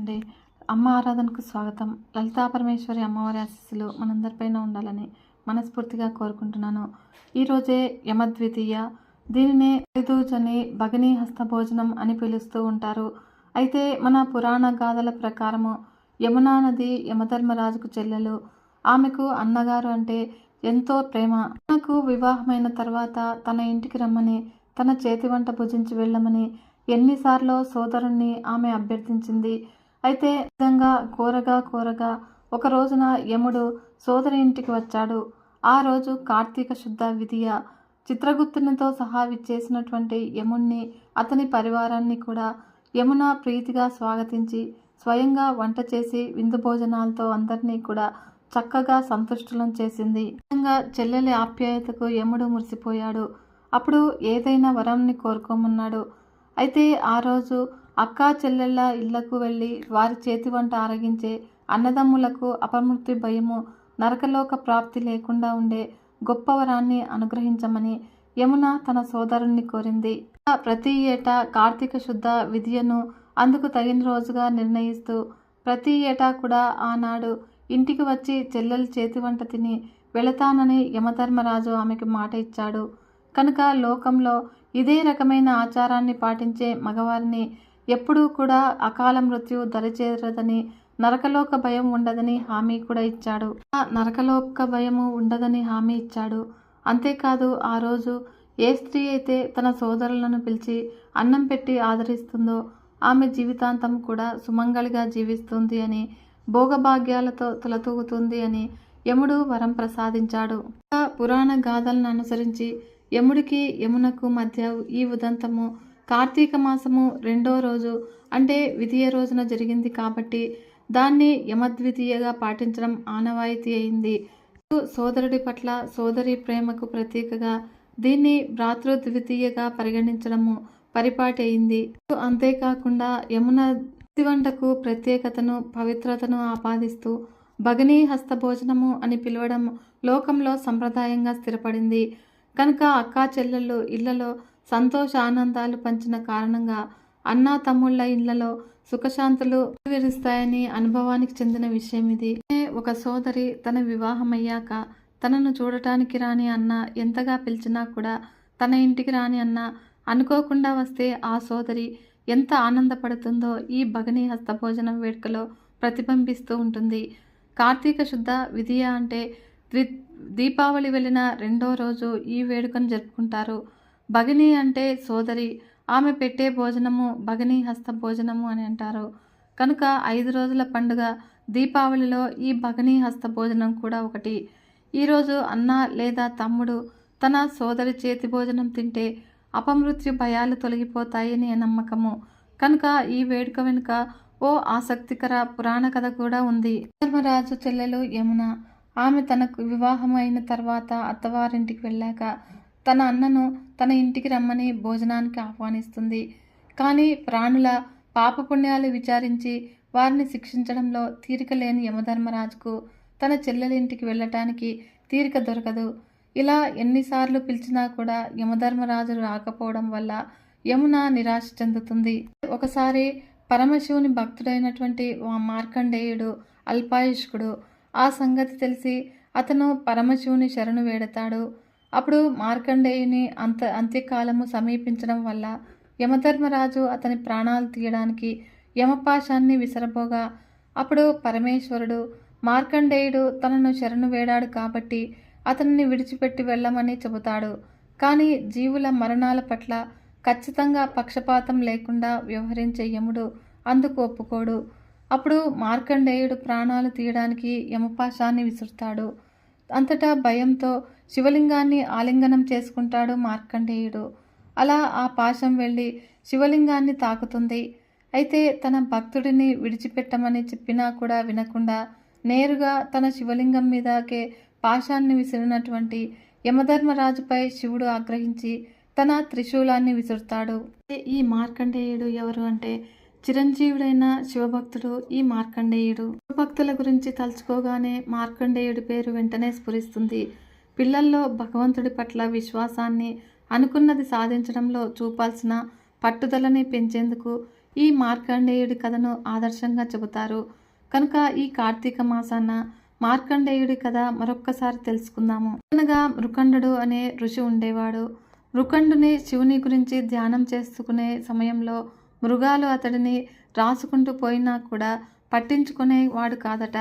అండి. అమ్మ ఆరాధనకు స్వాగతం. లలితా పరమేశ్వరి అమ్మవారి ఆశీస్సులు మనందరిపైన ఉండాలని మనస్ఫూర్తిగా కోరుకుంటున్నాను. ఈరోజే యమద్వితీయ. దీనినే ఐదూజని భగిని హస్త భోజనం అని పిలుస్తూ ఉంటారు. అయితే మన పురాణ గాథల ప్రకారము యమునా నది యమధర్మరాజుకు చెల్లెలు. ఆమెకు అన్నగారు అంటే ఎంతో ప్రేమ. తనకు వివాహమైన తర్వాత తన ఇంటికి రమ్మని తన చేతి వంట భుజించి వెళ్ళమని ఎన్నిసార్లు సోదరుణ్ణి ఆమె అభ్యర్థించింది. అయితే విధంగా కూరగా కూరగా ఒక రోజున యముడు సోదరి ఇంటికి వచ్చాడు. ఆ రోజు కార్తీక శుద్ధ విధియ చిత్రగుప్తునితో సహా విచ్చేసినటువంటి యముణ్ణి అతని పరివారాన్ని కూడా యమున ప్రీతిగా స్వాగతించి స్వయంగా వంట చేసి విందు భోజనాలతో అందరినీ కూడా చక్కగా సంతుష్టులను చేసింది. విధంగా చెల్లెలి ఆప్యాయతకు యముడు మురిసిపోయాడు. అప్పుడు ఏదైనా వరంని కోరుకోమన్నాడు. అయితే ఆ రోజు అక్కా చెల్లెళ్ళ ఇళ్ళకు వెళ్ళి వారి చేతి వంట ఆరగించే అన్నదమ్ములకు అపమృత్యు భయము నరకలోక ప్రాప్తి లేకుండా ఉండే గొప్ప వరాన్ని అనుగ్రహించమని యమున తన సోదరుణ్ణి కోరింది. ప్రతి ఏటా కార్తీక శుద్ధ విద్యను అందుకు తగిన రోజుగా నిర్ణయిస్తూ ప్రతి ఏటా కూడా ఆనాడు ఇంటికి వచ్చి చెల్లెలు చేతి వంట తిని వెళతానని యమధర్మరాజు ఆమెకు మాట ఇచ్చాడు. కనుక లోకంలో ఇదే రకమైన ఆచారాన్ని పాటించే మగవారిని ఎప్పుడూ కూడా అకాల మృత్యు దరిచేరదని నరకలోక భయం ఉండదని హామీ కూడా ఇచ్చాడు. ఆ నరకలోక భయము ఉండదని హామీ ఇచ్చాడు. అంతేకాదు ఆ రోజు ఏ స్త్రీ అయితే తన సోదరులను పిలిచి అన్నం పెట్టి ఆదరిస్తుందో ఆమె జీవితాంతం కూడా సుమంగళిగా జీవిస్తుంది అని భోగభాగ్యాలతో తులతూగుతుంది అని యముడు వరం ప్రసాదించాడు. పురాణ గాథలను అనుసరించి యముడికి యమునకు మధ్య ఈ ఉదంతము కార్తీక మాసము రెండో రోజు అంటే ద్వితీయ రోజున జరిగింది కాబట్టి దాన్ని యమద్వితీయగా పాటించడం ఆనవాయితీ అయింది. సోదరుడి పట్ల సోదరి ప్రేమకు ప్రతీకగా దీన్ని భ్రాతృద్వితీయగా పరిగణించడము పరిపాటి అయింది. అంతేకాకుండా యమున వంటకు ప్రత్యేకతను పవిత్రతను ఆపాదిస్తూ భగనీ హస్త భోజనము అని పిలవడం లోకంలో సంప్రదాయంగా స్థిరపడింది. కనుక అక్కా చెల్లెళ్ళు ఇళ్ళలో సంతోష ఆనందాలు పంచిన కారణంగా అన్నా తమ్ముళ్ళ ఇళ్ళలో సుఖశాంతులు విరుస్తాయని అనుభవానికి చెందిన విషయం ఇది. ఒక సోదరి తన వివాహమయ్యాక తనను చూడటానికి రాని అన్న ఎంతగా పిలిచినా కూడా తన ఇంటికి రాని అన్న అనుకోకుండా వస్తే ఆ సోదరి ఎంత ఆనందపడుతుందో ఈ భగని హస్తభోజనం వేడుకలో ప్రతిబింబిస్తూ ఉంటుంది. కార్తీక శుద్ధ విధియ అంటే ద్వి దీపావళి వెళ్ళిన రెండో రోజు ఈ వేడుకను జరుపుకుంటారు. భగిని అంటే సోదరి. ఆమె పెట్టే భోజనము భగిని హస్త భోజనము అని అంటారు. కనుక ఐదు రోజుల పండుగ దీపావళిలో ఈ భగిని హస్త భోజనం కూడా ఒకటి. ఈరోజు అన్న లేదా తమ్ముడు తన సోదరి చేతి భోజనం తింటే అపమృత్యు భయాలు తొలగిపోతాయని నమ్మకము. కనుక ఈ వేడుక వెనుక ఓ ఆసక్తికర పురాణ కథ కూడా ఉంది. ధర్మరాజు చెల్లెలు యమున. ఆమె తనకు వివాహం అయిన తర్వాత అత్తవారింటికి వెళ్ళాక తన అన్నను తన ఇంటికి రమ్మని భోజనానికి ఆహ్వానిస్తుంది. కానీ ప్రాణుల పాపపుణ్యాలు విచారించి వారిని శిక్షించడంలో తీరిక లేని యమధర్మరాజుకు తన చెల్లెలింటికి వెళ్ళటానికి తీరిక దొరకదు. ఇలా ఎన్నిసార్లు పిలిచినా కూడా యమధర్మరాజు రాకపోవడం వల్ల యమున నిరాశ చెందుతుంది. ఒకసారి పరమశివుని భక్తుడైనటువంటి మార్కండేయుడు అల్పాయుష్కుడు ఆ సంగతి తెలిసి అతను పరమశివుని శరణు వేడతాడు. అప్పుడు మార్కండేయుని అంత అంత్యకాలము సమీపించడం వల్ల యమధర్మరాజు అతని ప్రాణాలు తీయడానికి యమపాశాన్ని విసరబోగా అప్పుడు పరమేశ్వరుడు మార్కండేయుడు తనను శరణు వేడాడు కాబట్టి అతనిని విడిచిపెట్టి వెళ్ళమని చెబుతాడు. కానీ జీవుల మరణాల పట్ల ఖచ్చితంగా పక్షపాతం లేకుండా వ్యవహరించే యముడు అందుకు ఒప్పుకోడు. అప్పుడు మార్కండేయుడు ప్రాణాలు తీయడానికి యమపాశాన్ని విసురుతాడు. అంతటా భయంతో శివలింగాన్ని ఆలింగనం చేసుకుంటాడు మార్కండేయుడు. అలా ఆ పాశం వెళ్ళి శివలింగాన్ని తాకుతుంది. అయితే తన భక్తుడిని విడిచిపెట్టమని చెప్పినా కూడా వినకుండా నేరుగా తన శివలింగం మీదకే పాశాన్ని విసిరినటువంటి యమధర్మరాజుపై శివుడు ఆగ్రహించి తన త్రిశూలాన్ని విసురుతాడు. ఈ మార్కండేయుడు ఎవరు అంటే? చిరంజీవుడైన శివభక్తుడు ఈ మార్కండేయుడు. శివభక్తుల గురించి తలుచుకోగానే మార్కండేయుడి పేరు వెంటనే స్ఫురిస్తుంది. పిల్లల్లో భగవంతుడి పట్ల విశ్వాసాన్ని అనుకున్నది సాధించడంలో చూపాల్సిన పట్టుదలని పెంచేందుకు ఈ మార్కండేయుడి కథను ఆదర్శంగా చెబుతారు. కనుక ఈ కార్తీక మాసాన మార్కండేయుడి కథ మరొక్కసారి తెలుసుకుందాము. అనగా మృకండు అనే ఋషి ఉండేవాడు. మృకండుని శివుని గురించి ధ్యానం చేసుకునే సమయంలో మృగాలు అతడిని రాసుకుంటూ పోయినా కూడా పట్టించుకునే వాడు కాదట.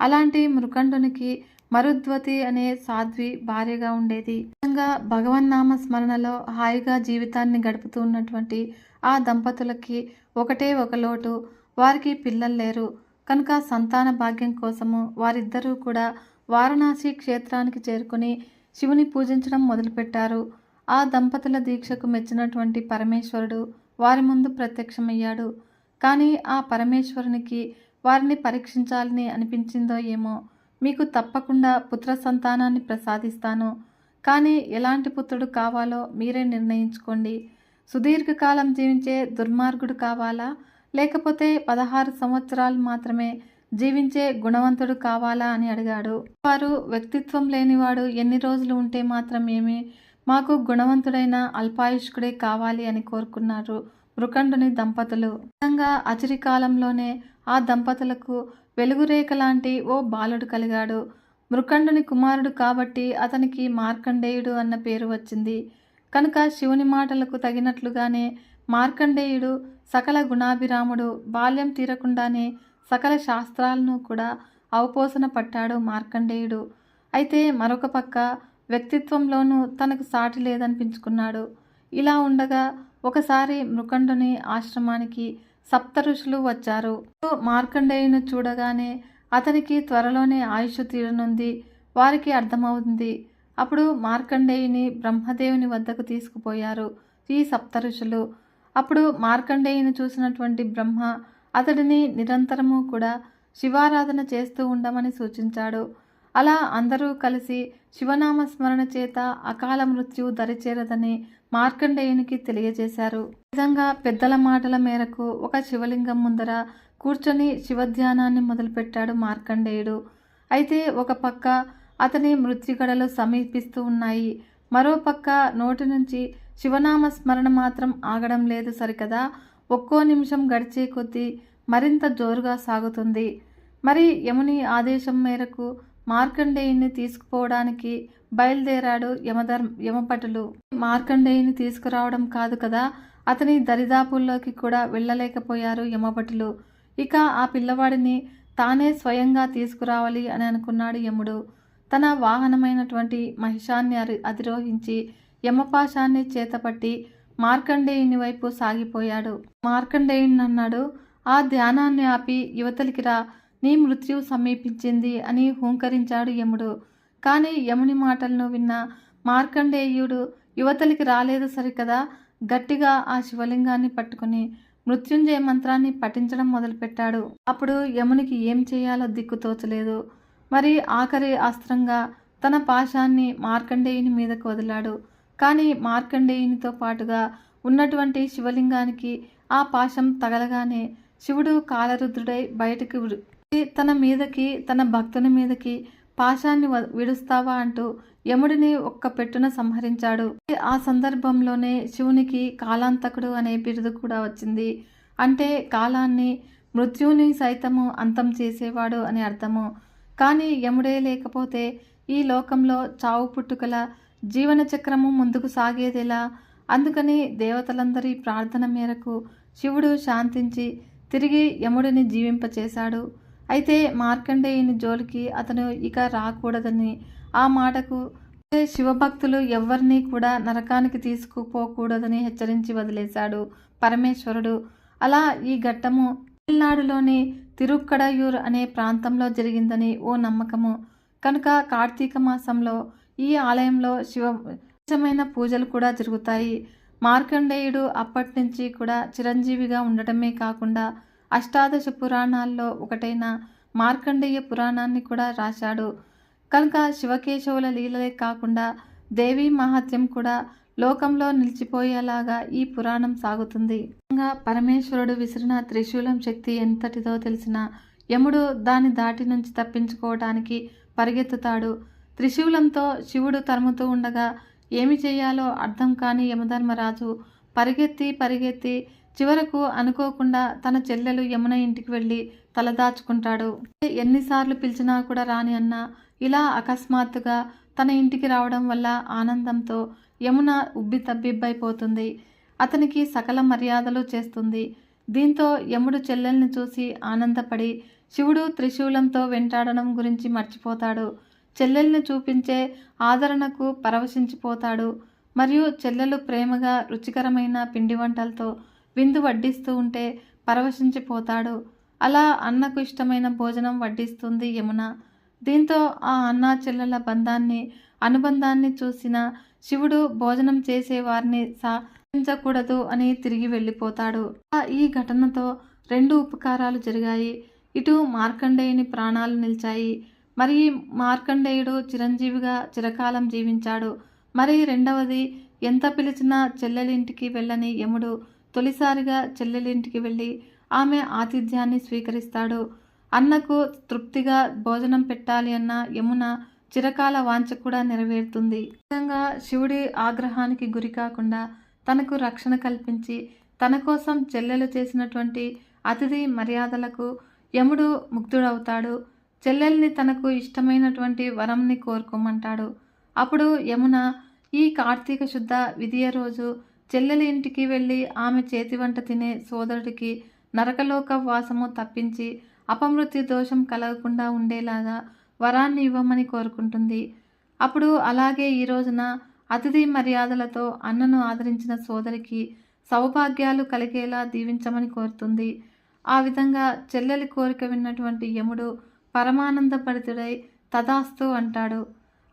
అలాంటి మృకండునికి మరుద్వతి అనే సాధ్వి భార్యగా ఉండేది. విధంగా భగవన్నామ స్మరణలో హాయిగా జీవితాన్ని గడుపుతూ ఉన్నటువంటి ఆ దంపతులకి ఒకటే ఒక లోటు. వారికి పిల్లలు లేరు. కనుక సంతాన భాగ్యం కోసము వారిద్దరూ కూడా వారణాసి క్షేత్రానికి చేరుకుని శివుని పూజించడం మొదలుపెట్టారు. ఆ దంపతుల దీక్షకు మెచ్చినటువంటి పరమేశ్వరుడు వారి ముందు ప్రత్యక్షమయ్యాడు. కానీ ఆ పరమేశ్వరునికి వారిని పరీక్షించాలని అనిపించిందో ఏమో మీకు తప్పకుండా పుత్ర సంతానాన్ని ప్రసాదిస్తాను. కానీ ఎలాంటి పుత్రుడు కావాలో మీరే నిర్ణయించుకోండి. సుదీర్ఘకాలం జీవించే దుర్మార్గుడు కావాలా? లేకపోతే పదహారు సంవత్సరాలు మాత్రమే జీవించే గుణవంతుడు కావాలా అని అడిగాడు. వారు వ్యక్తిత్వం లేనివాడు ఎన్ని రోజులు ఉంటే మాత్రం ఏమి? మాకు గుణవంతుడైన అల్పాయుష్కుడే కావాలి అని కోరుకున్నారు మృకండుని దంపతులు. నిజంగా అచిరికాలంలోనే ఆ దంపతులకు వెలుగురేఖ లాంటి ఓ బాలుడు కలిగాడు. మృకండుని కుమారుడు కాబట్టి అతనికి మార్కండేయుడు అన్న పేరు వచ్చింది. కనుక శివుని మాటలకు తగినట్లుగానే మార్కండేయుడు సకల గుణాభిరాముడు బాల్యం తీరకుండానే సకల శాస్త్రాలను కూడా అవపోసన పట్టాడు మార్కండేయుడు. అయితే మరొక పక్క వ్యక్తిత్వంలోనూ తనకు సాటి లేదనిపించుకున్నాడు. ఇలా ఉండగా ఒకసారి మృకండుని ఆశ్రమానికి సప్త ఋషులు వచ్చారు. మార్కండేయుని చూడగానే అతనికి త్వరలోనే ఆయుష్ తీరనుంది. వారికి అర్థమవుతుంది. అప్పుడు మార్కండేయుని బ్రహ్మదేవుని వద్దకు తీసుకుపోయారు ఈ సప్త ఋషులు. అప్పుడు మార్కండేయుని చూసినటువంటి బ్రహ్మ అతడిని నిరంతరము కూడా శివారాధన చేస్తూ ఉండమని సూచించాడు. అలా అందరూ కలిసి శివనామ స్మరణ చేత అకాల మృత్యు దరిచేరదని మార్కండేయునికి తెలియజేశారు. నిజంగా పెద్దల మాటల మేరకు ఒక శివలింగం ముందర కూర్చొని శివధ్యానాన్ని మొదలుపెట్టాడు మార్కండేయుడు. అయితే ఒక పక్క అతని మృత్యుగడలు సమీపిస్తూ ఉన్నాయి. మరో పక్క నోటి నుంచి శివనామ స్మరణ మాత్రం ఆగడం లేదు సరికదా? ఒక్కో నిమిషం గడిచే కొద్దీ మరింత జోరుగా సాగుతుంది. మరి యముని ఆదేశం మేరకు మార్కండేయుని తీసుకుపోవడానికి బయలుదేరాడు యమధర్ యమపటులు మార్కండేయుని తీసుకురావడం కాదు కదా అతని దరిదాపుల్లోకి కూడా వెళ్ళలేకపోయారు యమభటులు. ఇక ఆ పిల్లవాడిని తానే స్వయంగా తీసుకురావాలి అని అనుకున్నాడు యముడు. తన వాహనమైనటువంటి మహిషాన్ని అరి అధిరోహించి యమపాశాన్ని చేతపట్టి మార్కండేయుని వైపు సాగిపోయాడు. మార్కండేయుని అన్నాడు ఆ ధ్యానాన్ని ఆపి యువతలికి రా నీ మృత్యువు సమీపించింది అని హూంకరించాడు యముడు. కానీ యముని మాటలను విన్న మార్కండేయుడు యువతలికి రాలేదు సరికదా? గట్టిగా ఆ శివలింగాన్ని పట్టుకుని మృత్యుంజయ మంత్రాన్ని పఠించడం మొదలుపెట్టాడు. అప్పుడు యమునికి ఏం చేయాలో దిక్కు తోచలేదు. మరి ఆఖరి అస్త్రంగా తన పాశాన్ని మార్కండేయుని మీదకు వదిలాడు. కానీ మార్కండేయునితో పాటుగా ఉన్నటువంటి శివలింగానికి ఆ పాశం తగలగానే శివుడు కాలరుద్రుడై బయటకు తన మీదకి తన భక్తుని మీదకి పాశాన్ని విడుస్తావా అంటూ యముడిని ఒక్క పెట్టున సంహరించాడు. ఆ సందర్భంలోనే శివునికి కాలాంతకుడు అనే బిరుదు కూడా వచ్చింది. అంటే కాలాన్ని మృత్యువుని సైతము అంతం చేసేవాడు అని అర్థము. కానీ యముడే లేకపోతే ఈ లోకంలో చావు పుట్టుకల జీవన చక్రము ముందుకు సాగేదేలా? అందుకని దేవతలందరి ప్రార్థన మేరకు శివుడు శాంతించి తిరిగి యముడిని జీవింపచేశాడు. అయితే మార్కండేయుని జోలికి అతను ఇక రాకూడదని ఆ మాటకు శివభక్తులు ఎవరిని కూడా నరకానికి తీసుకుపోకూడదని హెచ్చరించి వదిలేశాడు పరమేశ్వరుడు. అలా ఈ ఘట్టము తమిళనాడులోని తిరుక్కడయూర్ అనే ప్రాంతంలో జరిగిందని ఓ నమ్మకము. కనుక కార్తీక మాసంలో ఈ ఆలయంలో శివ నిజమైన పూజలు కూడా జరుగుతాయి. మార్కండేయుడు అప్పటి నుంచి కూడా చిరంజీవిగా ఉండటమే కాకుండా అష్టాదశ పురాణాల్లో ఒకటైన మార్కండేయ పురాణాన్ని కూడా రాశాడు. కనుక శివకేశవుల లీలలే కాకుండా దేవీ మహాత్యం కూడా లోకంలో నిలిచిపోయేలాగా ఈ పురాణం సాగుతుంది. పరమేశ్వరుడు విసిరిన త్రిశూలం శక్తి ఎంతటిదో తెలిసిన యముడు దాని దాటి నుంచి తప్పించుకోవడానికి పరిగెత్తుతాడు. త్రిశూలంతో శివుడు తరుముతూ ఉండగా ఏమి చేయాలో అర్థం కాని యమధర్మరాజు పరిగెత్తి పరిగెత్తి చివరకు అనుకోకుండా తన చెల్లెలు యమున ఇంటికి వెళ్ళి తలదాచుకుంటాడు ఎన్నిసార్లు పిలిచినా కూడా రాని అన్న ఇలా అకస్మాత్తుగా తన ఇంటికి రావడం వల్ల ఆనందంతో యమున ఉబ్బి తబ్బిబ్బైపోతుంది. అతనికి సకల మర్యాదలు చేస్తుంది. దీంతో యముడు చెల్లెల్ని చూసి ఆనందపడి శివుడు త్రిశూలంతో వెంటాడడం గురించి మర్చిపోతాడు. చెల్లెల్ని చూపించే ఆదరణకు పరవశించిపోతాడు. మరియు చెల్లెలు ప్రేమగా రుచికరమైన పిండి వంటలతో విందు వడ్డిస్తూ ఉంటే పరవశించిపోతాడు అలా అన్నకు ఇష్టమైన భోజనం వడ్డిస్తుంది యమున. దీంతో ఆ అన్న చెల్లెల బంధాన్ని అనుబంధాన్ని చూసిన శివుడు భోజనం చేసేవారిని సాధించకూడదు అని తిరిగి వెళ్ళిపోతాడు. ఆ ఈ ఘటనతో రెండు ఉపకారాలు జరిగాయి. ఇటు మార్కండేయుని ప్రాణాలు నిలిచాయి. మరి మార్కండేయుడు చిరంజీవిగా చిరకాలం జీవించాడు. మరి రెండవది ఎంత పిలిచినా చెల్లెలింటికి వెళ్ళని యముడు తొలిసారిగా చెల్లెలింటికి వెళ్ళి ఆమె ఆతిథ్యాన్ని స్వీకరిస్తాడు. అన్నకు తృప్తిగా భోజనం పెట్టాలి అన్న యమున చిరకాల వాంఛ కూడా నెరవేరుతుంది. విధంగా శివుడి ఆగ్రహానికి గురి కాకుండా తనకు రక్షణ కల్పించి తన కోసం చెల్లెలు చేసినటువంటి అతిథి మర్యాదలకు యముడు ముగ్ధుడవుతాడు. చెల్లెల్ని తనకు ఇష్టమైనటువంటి వరంని కోరుకోమంటాడు. అప్పుడు యమున ఈ కార్తీక శుద్ధ విధియ రోజు చెల్లెలి ఇంటికి వెళ్ళి ఆమె చేతి వంట తినే సోదరుడికి నరకలోక వాసము తప్పించి అపమృత్యు దోషం కలగకుండా ఉండేలాగా వరాన్ని ఇవ్వమని కోరుకుంటుంది. అప్పుడు అలాగే ఈ రోజున అతిథి మర్యాదలతో అన్నను ఆదరించిన సోదరికి సౌభాగ్యాలు కలిగేలా దీవించమని కోరుతుంది. ఆ విధంగా చెల్లెలి కోరిక విన్నటువంటి యముడు పరమానందపడితుడై తదాస్తు అంటాడు.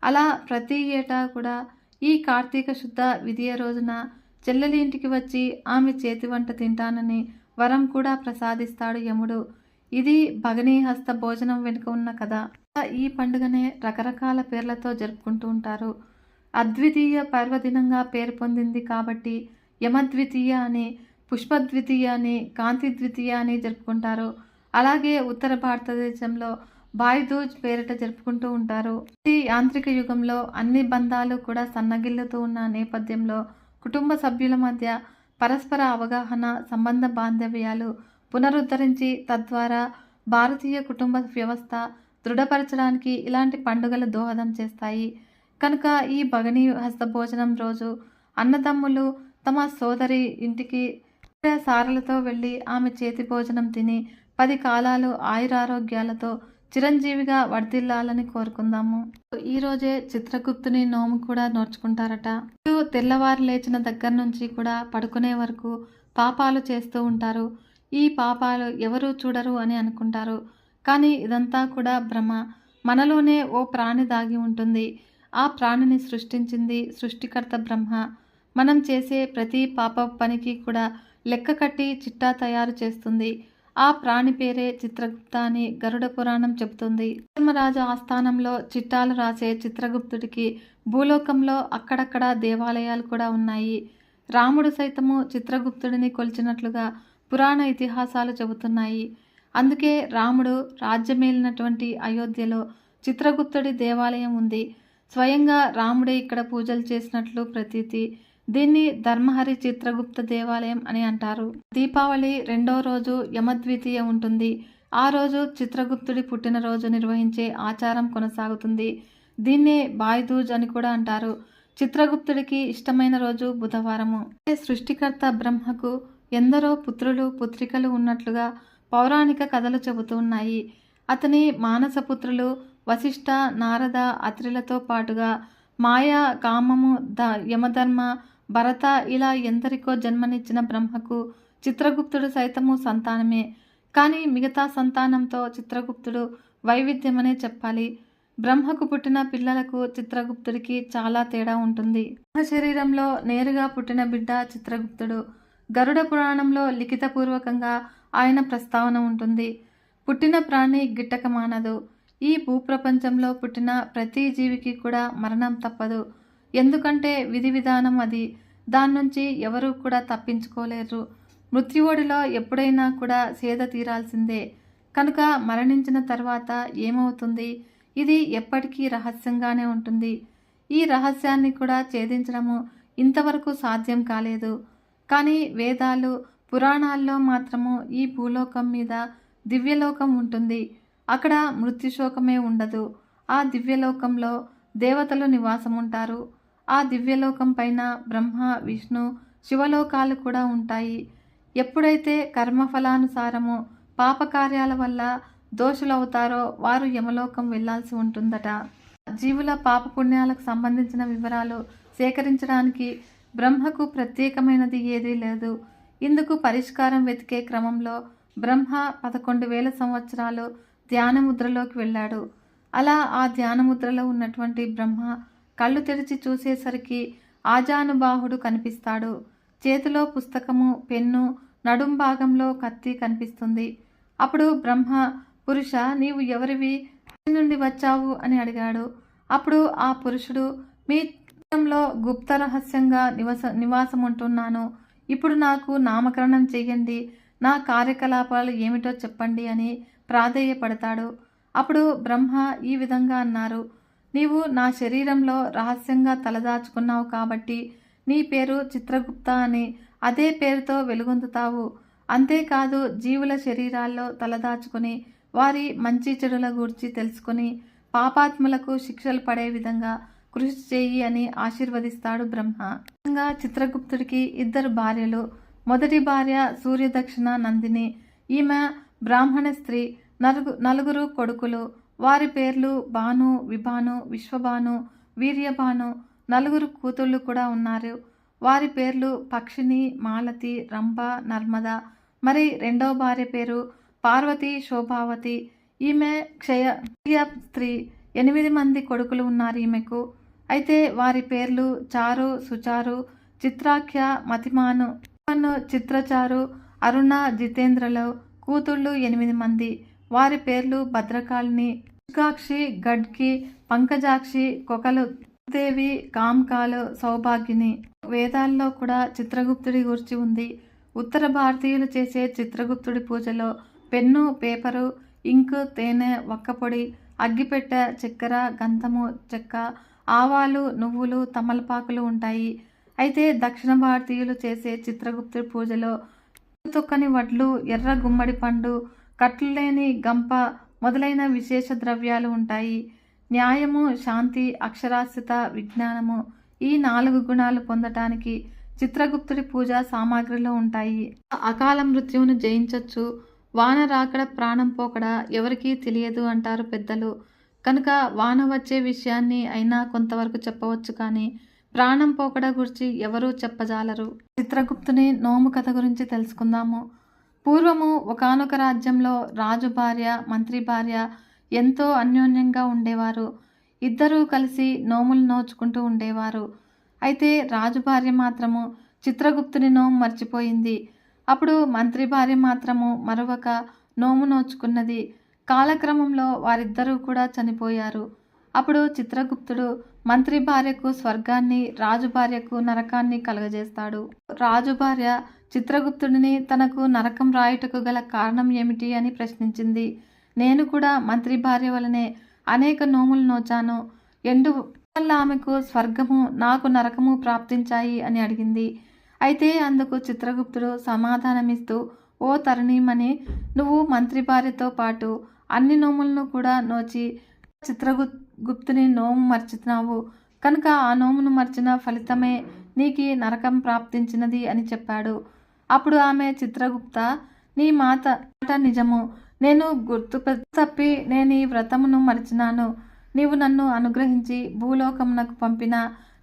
అలా ప్రతి ఏటా కూడా ఈ కార్తీక శుద్ధ విధియ రోజున చెల్లెలి ఇంటికి వచ్చి ఆమె చేతి వంట తింటానని వరం కూడా ప్రసాదిస్తాడు యముడు. ఇది భగనీహస్త భోజనం వెనుక ఉన్న కథ. ఈ పండుగనే రకరకాల పేర్లతో జరుపుకుంటూ ఉంటారు. అద్వితీయ పర్వదినంగా పేరు పొందింది కాబట్టి యమద్వితీయ అని పుష్పద్వితీయ అని కాంతి ద్వితీయ అని జరుపుకుంటారు. అలాగే ఉత్తర భారతదేశంలో బాయిదూజ్ పేరిట జరుపుకుంటూ ఉంటారు. ఈ యాంత్రిక యుగంలో అన్ని బంధాలు కూడా సన్నగిల్లుతూ ఉన్న నేపథ్యంలో కుటుంబ సభ్యుల మధ్య పరస్పర అవగాహన సంబంధ బాంధవ్యాలు పునరుద్ధరించి తద్వారా భారతీయ కుటుంబ వ్యవస్థ దృఢపరచడానికి ఇలాంటి పండుగలు దోహదం చేస్తాయి. కనుక ఈ భగనీ హస్త భోజనం రోజు అన్నదమ్ములు తమ సోదరి ఇంటికి సారలతో వెళ్ళి ఆమె చేతి భోజనం తిని పది కాలాలు ఆయురారోగ్యాలతో చిరంజీవిగా వర్ధిల్లాలని కోరుకుందాము. ఈ రోజే చిత్రగుప్తుని నోము కూడా నోర్చుకుంటారట. తెల్లవారు లేచిన దగ్గర నుంచి కూడా పడుకునే వరకు పాపాలు చేస్తూ ఉంటారు. ఈ పాపాలు ఎవరు చూడరు అని అనుకుంటారు. కానీ ఇదంతా కూడా భ్రమ. మనలోనే ఓ ప్రాణి దాగి ఉంటుంది. ఆ ప్రాణిని సృష్టించింది సృష్టికర్త బ్రహ్మ. మనం చేసే ప్రతి పాప పనికి కూడా లెక్క కట్టి చిట్టా తయారు చేస్తుంది. ఆ ప్రాణి పేరే చిత్రగుప్త అని గరుడ పురాణం చెబుతుంది. ధర్మరాజు ఆస్థానంలో చిట్టాలు రాసే చిత్రగుప్తుడికి భూలోకంలో అక్కడక్కడ దేవాలయాలు కూడా ఉన్నాయి. రాముడు సైతము చిత్రగుప్తుడిని కొలిచినట్లుగా పురాణ ఇతిహాసాలు చెబుతున్నాయి. అందుకే రాముడు రాజ్యమేలినటువంటి అయోధ్యలో చిత్రగుప్తుడి దేవాలయం ఉంది. స్వయంగా రాముడే ఇక్కడ పూజలు చేసినట్లు ప్రతీతి. దీన్ని ధర్మహరి చిత్రగుప్త దేవాలయం అని అంటారు. దీపావళి రెండో రోజు యమద్వితీయ ఉంటుంది. ఆ రోజు చిత్రగుప్తుడి పుట్టినరోజు నిర్వహించే ఆచారం కొనసాగుతుంది. దీన్నే బాయ్దూజ్ అని కూడా అంటారు. చిత్రగుప్తుడికి ఇష్టమైన రోజు బుధవారము. సృష్టికర్త బ్రహ్మకు ఎందరో పుత్రులు పుత్రికలు ఉన్నట్లుగా పౌరాణిక కథలు చెబుతూ ఉన్నాయి. అతని మానసపుత్రులు వశిష్ఠ నారద అత్రిలతో పాటుగా మాయ కామము ద యమధర్మ భరత ఇలా ఎందరికో జన్మనిచ్చిన బ్రహ్మకు చిత్రగుప్తుడు సైతము సంతానమే. కానీ మిగతా సంతానంతో చిత్రగుప్తుడు వైవిధ్యమనే చెప్పాలి. బ్రహ్మకు పుట్టిన పిల్లలకు చిత్రగుప్తుడికి చాలా తేడా ఉంటుంది. శరీరంలో నేరుగా పుట్టిన బిడ్డ చిత్రగుప్తుడు. గరుడ పురాణంలో లిఖితపూర్వకంగా ఆయన ప్రస్తావన ఉంటుంది. పుట్టిన ప్రాణి గిట్టక మానదు ఈ భూప్రపంచంలో పుట్టిన ప్రతి జీవికి కూడా మరణం తప్పదు. ఎందుకంటే విధి విధానం అది. దాని నుంచి ఎవరూ కూడా తప్పించుకోలేరు. మృత్యువుడిలో ఎప్పుడైనా కూడా సేద తీరాల్సిందే. కనుక మరణించిన తర్వాత ఏమవుతుంది? ఇది ఎప్పటికీ రహస్యంగానే ఉంటుంది. ఈ రహస్యాన్ని కూడా ఛేదించడము ఇంతవరకు సాధ్యం కాలేదు. కానీ వేదాలు పురాణాల్లో మాత్రము ఈ భూలోకం మీద దివ్యలోకం ఉంటుంది. అక్కడ మృత్యుశోకమే ఉండదు. ఆ దివ్యలోకంలో దేవతలు నివాసం ఉంటారు ఆ దివ్యలోకం పైన బ్రహ్మ విష్ణు శివలోకాలు కూడా ఉంటాయి. ఎప్పుడైతే కర్మఫలానుసారము పాపకార్యాల వల్ల దోషులవుతారో వారు యమలోకం వెళ్ళాల్సి ఉంటుందట. జీవుల పాపపుణ్యాలకు సంబంధించిన వివరాలు సేకరించడానికి బ్రహ్మకు ప్రత్యేకమైనది ఏదీ లేదు. ఇందుకు పరిష్కారం వెతికే క్రమంలో బ్రహ్మ పదకొండు వేల సంవత్సరాలు ధ్యానముద్రలోకి వెళ్ళాడు. అలా ఆ ధ్యానముద్రలో ఉన్నటువంటి బ్రహ్మ కళ్ళు తెరిచి చూసేసరికి ఆజానుబాహుడు కనిపిస్తాడు. చేతిలో పుస్తకము పెన్ను నడుం భాగంలో కత్తి కనిపిస్తుంది. అప్పుడు బ్రహ్మ పురుష నీవు ఎవరివి? నుండి వచ్చావు? అని అడిగాడు. అప్పుడు ఆ పురుషుడు మీ లో గుప్త రహస్యంగా నివస నివాసం ఉంటున్నాను ఇప్పుడు నాకు నామకరణం చెయ్యండి నా కార్యకలాపాలు ఏమిటో చెప్పండి అని ప్రాధేయపడతాడు. అప్పుడు బ్రహ్మ ఈ విధంగా అన్నారు నీవు నా శరీరంలో రహస్యంగా తలదాచుకున్నావు కాబట్టి నీ పేరు చిత్రగుప్త అని అదే పేరుతో వెలుగొందుతావు. అంతేకాదు జీవుల శరీరాల్లో తలదాచుకుని వారి మంచి చెడుల గూర్చి తెలుసుకుని పాపాత్ములకు శిక్షలు పడే విధంగా కృషి చేయి అని ఆశీర్వదిస్తాడు బ్రహ్మ. చిత్రగుప్తుడికి ఇద్దరు భార్యలు. మొదటి భార్య సూర్యదక్షిణ నందిని. ఈమె బ్రాహ్మణ స్త్రీ నలుగు నలుగురు కొడుకులు వారి పేర్లు భాను విభాను విశ్వభాను వీర్యభాను నలుగురు కూతుళ్ళు కూడా ఉన్నారు. వారి పేర్లు పక్షిని మాలతి రంభ నర్మద. మరి రెండవ భార్య పేరు పార్వతి శోభావతి. ఈమె క్షయ క్షయ స్త్రీ. ఎనిమిది మంది కొడుకులు ఉన్నారు ఈమెకు. అయితే వారి పేర్లు చారు సుచారు చిత్రాఖ్య మతిమాను. చిత్రచారు అరుణ జితేంద్రలు కూతుళ్ళు ఎనిమిది మంది. వారి పేర్లు భద్రకాళిని పుష్కాక్షి గడ్కి పంకజాక్షి కొకలు దేవి కామ్కాలు సౌభాగ్యని. వేదాల్లో కూడా చిత్రగుప్తుడి గురించి ఉంది. ఉత్తర భారతీయులు చేసే చిత్రగుప్తుడి పూజలో పెన్ను పేపరు ఇంకు తేనె వక్కపొడి అగ్గిపెట్టె చక్కెర గంధము చెక్క ఆవాలు నువ్వులు తమలపాకులు ఉంటాయి. అయితే దక్షిణ భారతీయులు చేసే చిత్రగుప్తుడి పూజలో తొక్కని వడ్లు ఎర్ర గుమ్మడి పండు కట్లు లేని గంప మొదలైన విశేష ద్రవ్యాలు ఉంటాయి. న్యాయము శాంతి అక్షరాస్యత విజ్ఞానము ఈ నాలుగు గుణాలు పొందటానికి చిత్రగుప్తుడి పూజా సామాగ్రిలో ఉంటాయి. అకాల మృత్యువును జయించవచ్చు వాన రాకడ ప్రాణం పోకడ ఎవరికీ తెలియదు అంటారు పెద్దలు. కనుక వాన వచ్చే విషయాన్ని అయినా కొంతవరకు చెప్పవచ్చు కానీ ప్రాణం పోకడ గురించి ఎవరూ చెప్పజాలరు. చిత్రగుప్తుని నోము కథ గురించి తెలుసుకుందాము. పూర్వము ఒకానొక రాజ్యంలో రాజు భార్య మంత్రి భార్య ఎంతో అన్యోన్యంగా ఉండేవారు. ఇద్దరూ కలిసి నోములు నోచుకుంటూ ఉండేవారు. అయితే రాజు భార్య మాత్రము చిత్రగుప్తుని నోము మర్చిపోయింది. అప్పుడు మంత్రి భార్య మాత్రము మరొక నోము నోచుకున్నది. కాలక్రమంలో వారిద్దరూ కూడా చనిపోయారు. అప్పుడు చిత్రగుప్తుడు మంత్రి భార్యకు స్వర్గాన్ని రాజు భార్యకు నరకాన్ని కలుగజేస్తాడు. రాజు భార్య చిత్రగుప్తుడిని తనకు నరకం రాయుటకు గల కారణం ఏమిటి అని ప్రశ్నించింది. నేను కూడా మంత్రి భార్య వలనే అనేక నోములు నోచాను. ఎండు వల్ల ఆమెకు స్వర్గము నాకు నరకము ప్రాప్తించాయి అని అడిగింది. అయితే అందుకు చిత్రగుప్తుడు సమాధానమిస్తూ ఓ తరుణీమణి నువ్వు మంత్రి భార్యతో పాటు అన్ని నోములను కూడా నోచి చిత్రగుప్ గుప్తుని నోము మర్చుతున్నావు కనుక ఆ నోమును మర్చిన ఫలితమే నీకి నరకం ప్రాప్తించినది అని చెప్పాడు. అప్పుడు ఆమె చిత్రగుప్త నీ మాత మాట నిజము. నేను గుర్తు తప్పి నేను ఈ వ్రతమును మరిచినాను. నీవు నన్ను అనుగ్రహించి భూలోకమునకు పంపిన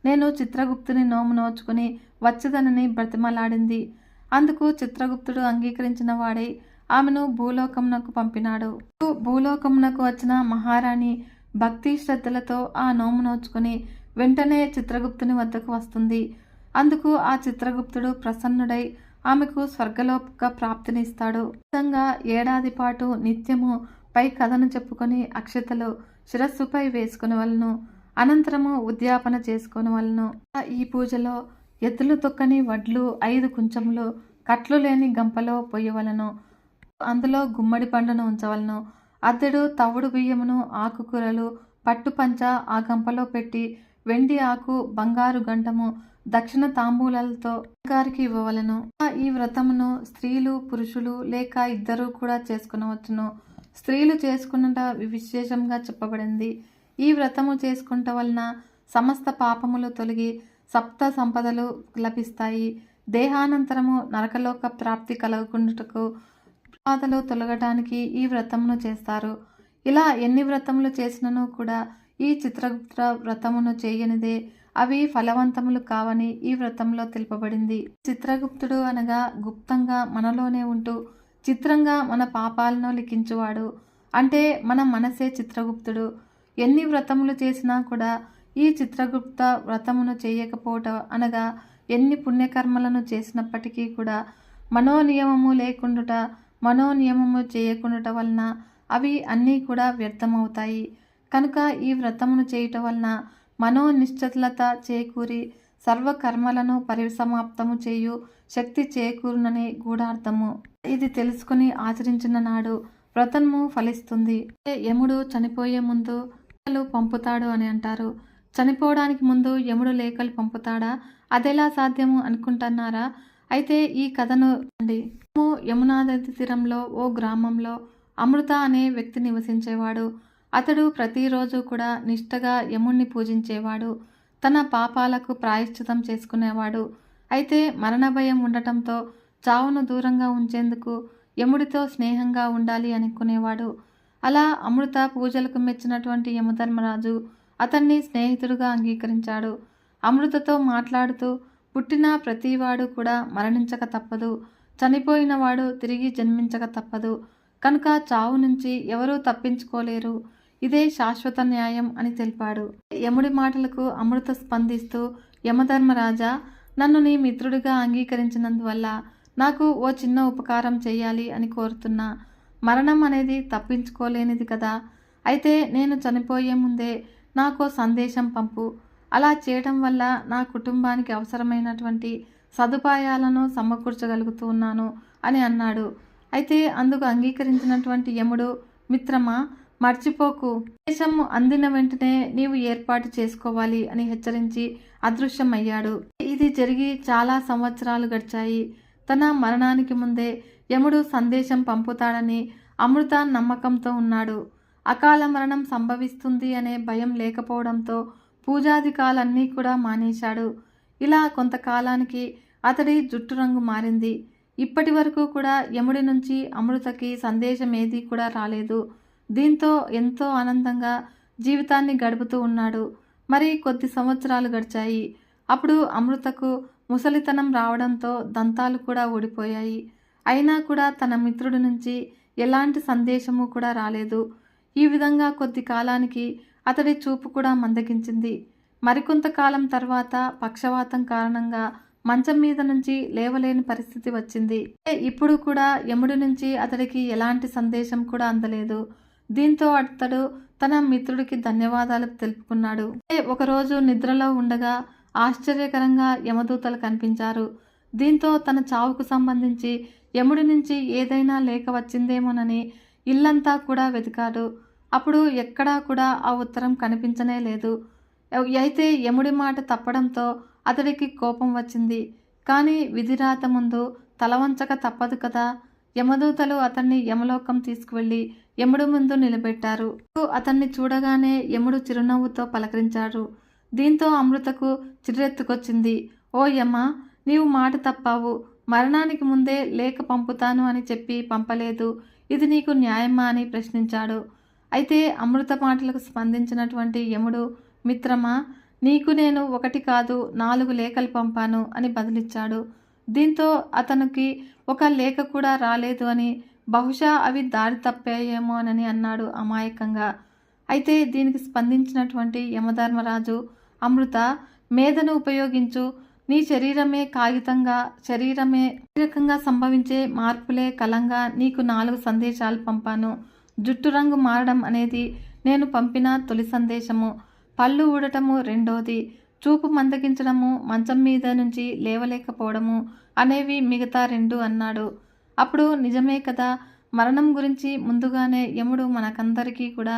నేను చిత్రగుప్తుని నోము నోచుకుని వచ్చదనని బ్రతిమలాడింది. అందుకు చిత్రగుప్తుడు అంగీకరించిన వాడై ఆమెను భూలోకమునకు పంపినాడు. భూలోకమునకు వచ్చిన మహారాణి భక్తి శ్రద్ధలతో ఆ నోము నోచుకుని వెంటనే చిత్రగుప్తుని వద్దకు వస్తుంది. అందుకు ఆ చిత్రగుప్తుడు ప్రసన్నుడై ఆమెకు స్వర్గలోక ప్రాప్తినిస్తాడు. విధంగా ఏడాది పాటు నిత్యము పై కథను చెప్పుకొని అక్షతలు శిరస్సుపై వేసుకుని వలను అనంతరము ఉద్యాపన చేసుకుని వలను ఈ పూజలో ఎద్దులు తొక్కని వడ్లు ఐదు కుంచములు కట్లు లేని గంపలో పొయ్యవలను. అందులో గుమ్మడి పండును ఉంచవలను. అద్దెడు తవుడు బియ్యమును ఆకుకూరలు పట్టుపంచ ఆ గంపలో పెట్టి వెండి ఆకు బంగారు గంటము దక్షిణ తాంబూలాలతో గారికి ఇవ్వవలెను. ఈ వ్రతమును స్త్రీలు పురుషులు లేక ఇద్దరు కూడా చేసుకునవచ్చును. స్త్రీలు చేసుకున్నట విశేషంగా చెప్పబడింది. ఈ వ్రతము చేసుకుంట వలన సమస్త పాపములు తొలగి సప్త సంపదలు లభిస్తాయి. దేహానంతరము నరకలోక ప్రాప్తి కలుగుకుంటుటకు బాధలు తొలగటానికి ఈ వ్రతమును చేస్తారు. ఇలా ఎన్ని వ్రతములు చేసినను కూడా ఈ చిత్రగుప్త వ్రతమును చేయనిదే. అవి ఫలవంతములు కావని ఈ వ్రతంలో తెలుపబడింది. చిత్రగుప్తుడు అనగా గుప్తంగా మనలోనే ఉంటూ చిత్రంగా మన పాపాలను లిఖించువాడు. అంటే మన మనసే చిత్రగుప్తుడు. ఎన్ని వ్రతములు చేసినా కూడా ఈ చిత్రగుప్త వ్రతమును చేయకపోవటం అనగా ఎన్ని పుణ్యకర్మలను చేసినప్పటికీ కూడా మనోనియమము లేకుండుట మనోనియమము చేయకుండా వలన అవి అన్నీ కూడా వ్యర్థమవుతాయి. కనుక ఈ వ్రతమును చేయటం వలన మనోనిశ్చలత చేకూరి సర్వకర్మలను పరిసమాప్తము చేయు శక్తి చేకూరునని గూఢార్థము ఇది తెలుసుకుని ఆచరించిన నాడు వ్రతము ఫలిస్తుంది. యముడు చనిపోయే ముందు లేఖలు పంపుతాడు అని అంటారు. చనిపోవడానికి ముందు యముడు లేఖలు పంపుతాడా? అదెలా సాధ్యము అనుకుంటున్నారా? అయితే ఈ కథను అండి యమునా నది తీరంలో ఓ గ్రామంలో అమృత అనే వ్యక్తి నివసించేవాడు. అతడు ప్రతిరోజు కూడా నిష్టగా యముణ్ణి పూజించేవాడు. తన పాపాలకు ప్రాయశ్చితం చేసుకునేవాడు. అయితే మరణ భయం ఉండటంతో చావును దూరంగా ఉంచేందుకు యముడితో స్నేహంగా ఉండాలి అనుకునేవాడు. అలా అమృత పూజలకు మెచ్చినటువంటి యమధర్మరాజు అతన్ని స్నేహితుడుగా అంగీకరించాడు. అమృతతో మాట్లాడుతూ పుట్టిన ప్రతివాడు కూడా మరణించక తప్పదు. చనిపోయినవాడు తిరిగి జన్మించక తప్పదు. కనుక చావు నుంచి ఎవరూ తప్పించుకోలేరు. ఇదే శాశ్వత న్యాయం అని తెలిపాడు. యముడి మాటలకు అమృత స్పందిస్తూ యమధర్మరాజా నన్ను నీ మిత్రుడిగా అంగీకరించినందువల్ల నాకు ఓ చిన్న ఉపకారం చేయాలి అని కోరుతున్నా. మరణం అనేది తప్పించుకోలేనిది కదా. అయితే నేను చనిపోయే ముందే నాకు సందేశం పంపు. అలా చేయడం వల్ల నా కుటుంబానికి అవసరమైనటువంటి సదుపాయాలను సమకూర్చగలుగుతూ ఉన్నాను అని అన్నాడు. అయితే అందుకు అంగీకరించినటువంటి యముడు మిత్రమా మర్చిపోకు. దేశం అందిన వెంటనే నీవు ఏర్పాటు చేసుకోవాలి అని హెచ్చరించి అదృశ్యమయ్యాడు. ఇది జరిగి చాలా సంవత్సరాలు గడిచాయి. తన మరణానికి ముందే యముడు సందేశం పంపుతాడని అమృత నమ్మకంతో ఉన్నాడు. అకాల మరణం సంభవిస్తుంది అనే భయం లేకపోవడంతో పూజాధికాలన్నీ కూడా మానేశాడు. ఇలా కొంతకాలానికి అతడి జుట్టు రంగు మారింది. ఇప్పటి వరకు కూడా యముడి నుంచి అమృతకి సందేశం ఏది కూడా రాలేదు. దీంతో ఎంతో ఆనందంగా జీవితాన్ని గడుపుతూ ఉన్నాడు. మరి కొద్ది సంవత్సరాలు గడిచాయి. అప్పుడు అమృతకు ముసలితనం రావడంతో దంతాలు కూడా ఊడిపోయాయి. అయినా కూడా తన మిత్రుడి నుంచి ఎలాంటి సందేశము కూడా రాలేదు. ఈ విధంగా కొద్ది కాలానికి అతడి చూపు కూడా మందగించింది. మరికొంతకాలం తర్వాత పక్షవాతం కారణంగా మంచం మీద నుంచి లేవలేని పరిస్థితి వచ్చింది. ఇప్పుడు కూడా యముడి నుంచి అతడికి ఎలాంటి సందేశం కూడా అందలేదు. దీంతో అతడు తన మిత్రుడికి ధన్యవాదాలు తెలుపుకున్నాడు. ఒకరోజు నిద్రలో ఉండగా ఆశ్చర్యకరంగా యమదూతలు కనిపించారు. దీంతో తన చావుకు సంబంధించి యముడి నుంచి ఏదైనా లేఖ వచ్చిందేమోనని ఇల్లంతా కూడా వెతికాడు. అప్పుడు ఎక్కడా కూడా ఆ ఉత్తరం కనిపించనే లేదు. అయితే యముడి మాట తప్పడంతో అతడికి కోపం వచ్చింది. కానీ విధిరాత ముందు తలవంచక తప్పదు కదా. యమదూతలు అతన్ని యమలోకం తీసుకువెళ్ళి యముడు ముందు నిలబెట్టారు. అతన్ని చూడగానే యముడు చిరునవ్వుతో పలకరించాడు. దీంతో అమృతకు చిరెత్తుకొచ్చింది ఓ యమ నీవు మాట తప్పావు. మరణానికి ముందే లేఖ పంపుతాను అని చెప్పి పంపలేదు. ఇది నీకు న్యాయమా అని ప్రశ్నించాడు. అయితే అమృత మాటలకు స్పందించినటువంటి యముడు మిత్రమా నీకు నేను ఒకటి కాదు నాలుగు లేఖలు పంపాను అని బదిలిచ్చాడు. దీంతో అతనికి ఒక లేఖ కూడా రాలేదు అని బహుశా అవి దారి తప్పాయేమోనని అన్నాడు అమాయకంగా. అయితే దీనికి స్పందించినటువంటి యమధర్మరాజు అమృత మేధను ఉపయోగించు నీ శరీరమే కాగితంగా శరీరమే శారీరకంగా సంభవించే మార్పులే కలంగా నీకు నాలుగు సందేశాలు పంపాను. జుట్టు రంగు మారడం అనేది నేను పంపిన తొలి సందేశము. పళ్ళు ఊడటము రెండోది చూపు మందగించడము మంచం మీద నుంచి లేవలేకపోవడము అనేవి మిగతా రెండు అన్నాడు. అప్పుడు నిజమే కదా మరణం గురించి ముందుగానే యముడు మనకందరికీ కూడా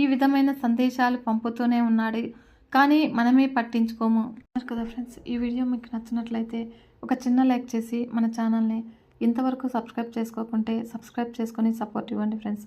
ఈ విధమైన సందేశాలు పంపుతూనే ఉన్నాడు. కానీ మనమే పట్టించుకోము. కదా ఫ్రెండ్స్ ఈ వీడియో మీకు నచ్చినట్లయితే ఒక చిన్న లైక్ చేసి మన ఛానల్ని ఇంతవరకు సబ్స్క్రైబ్ చేసుకోకుంటే సబ్స్క్రైబ్ చేసుకొని సపోర్ట్ ఇవ్వండి ఫ్రెండ్స్.